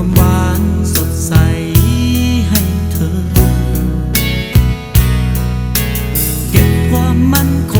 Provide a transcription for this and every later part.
ความหวานสดใสให้เธอ เก็บความมั่นคง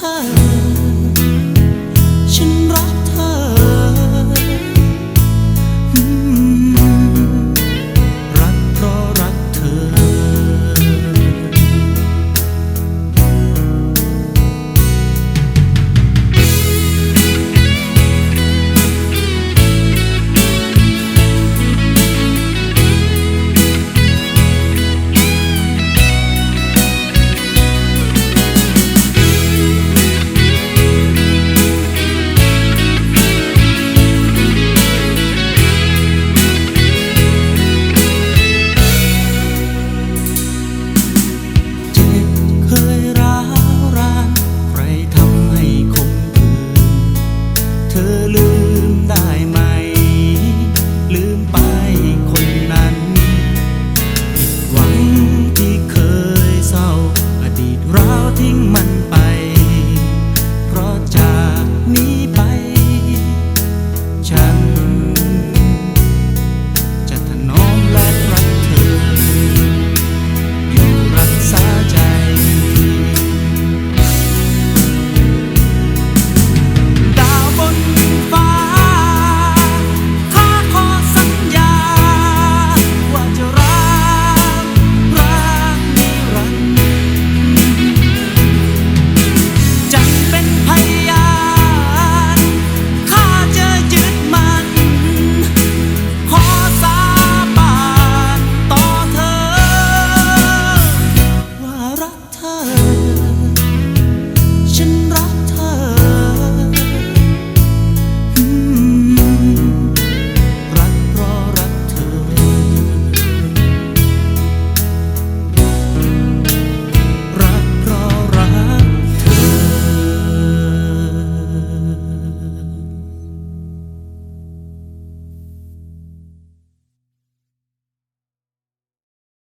heart